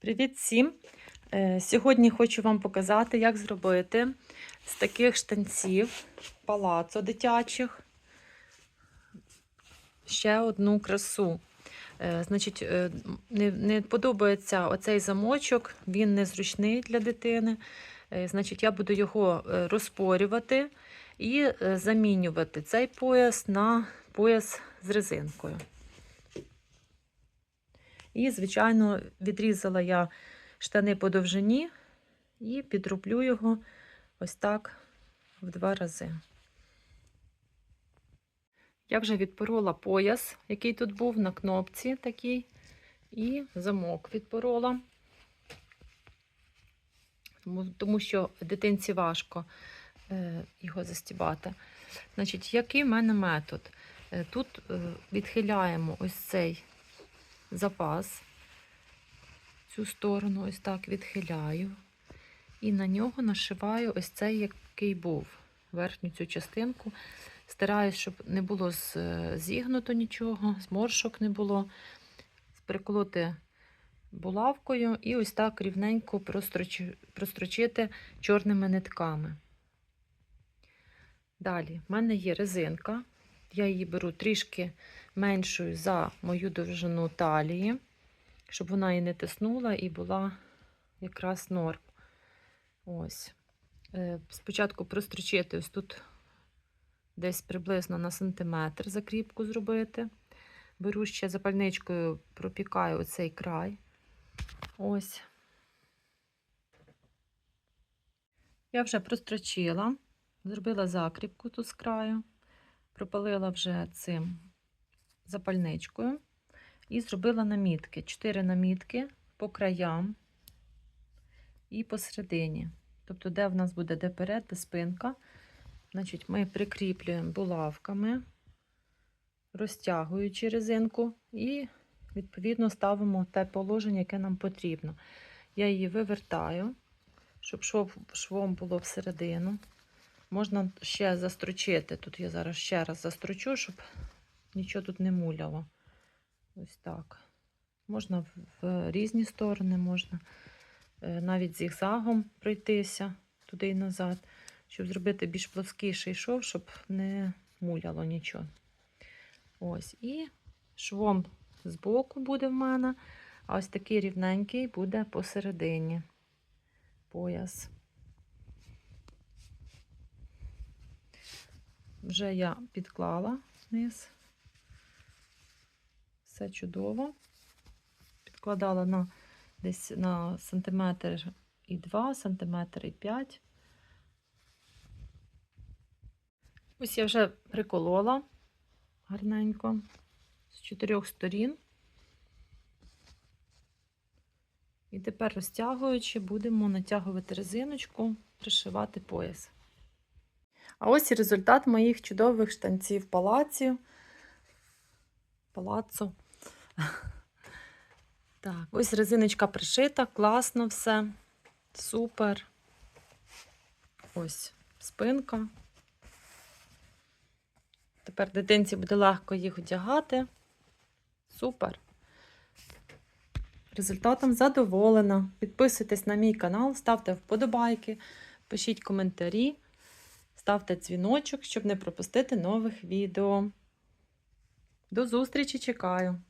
Привіт всім! Е, Сьогодні хочу вам показати, як зробити з таких штанців палацо дитячих ще одну красу. Е, Значить, е, не, подобається оцей замочок, він незручний для дитини. Значить, я буду його розпорювати і замінювати цей пояс на пояс з резинкою. І, звичайно, відрізала я штани по довжині і підроблю його ось так в два рази. Я вже відпорола пояс, який тут був на кнопці такий, і замок відпорола, тому, що дитинці важко е, його застібати. Значить, який в мене метод? Е, Тут е, відхиляємо ось цей запас, цю сторону ось так відхиляю, і на нього нашиваю ось цей, який був, верхню цю частинку. Стараюсь, щоб не було зігнуто нічого, зморшок не було. Приколоти булавкою і ось так рівненько прострочи- прострочити чорними нитками. Далі, в мене є резинка. Я її беру трішки меншою за мою довжину талії, щоб вона і не тиснула, і була якраз норм. Ось. Е, Спочатку прострочити ось тут десь приблизно на сантиметр закріпку зробити. Беру ще запальничкою, пропікаю оцей край. Ось. Я вже прострочила, зробила закріпку тут з краю, пропалила вже цим запальничкою і зробила намітки. Чотири намітки по краям і посередині. Тобто, де в нас буде де перед, де спинка. Значить, ми прикріплюємо булавками, розтягуючи резинку, і, відповідно, ставимо те положення, яке нам потрібно. Я її вивертаю, щоб швом було всередину. Можна ще застрочити. Тут я зараз ще раз застрочу, щоб нічого тут не муляло. Ось так. Можна в, різні сторони, можна е, навіть зігзагом пройтися туди і назад щоб зробити більш плоскіший шов, щоб не муляло нічого. Ось, і швом збоку буде в мене, а ось такий рівненький буде посередині пояс. Вже я підклала вниз. Все чудово. Підкладала на десь на сантиметр і 2, сантиметр і 5. Ось я вже приколола гарненько з чотирьох сторін. І тепер, розтягуючи, будемо натягувати резиночку, пришивати пояс. А ось і результат моїх чудових штанців палаці. Палацо. Так, ось резиночка пришита, класно все. Супер. Ось спинка. Тепер дитинці буде легко їх одягати. Супер. Результатом задоволена. Підписуйтесь на мій канал, ставте вподобайки, пишіть коментарі, ставте дзвіночок, щоб не пропустити нових відео. До зустрічі чекаю!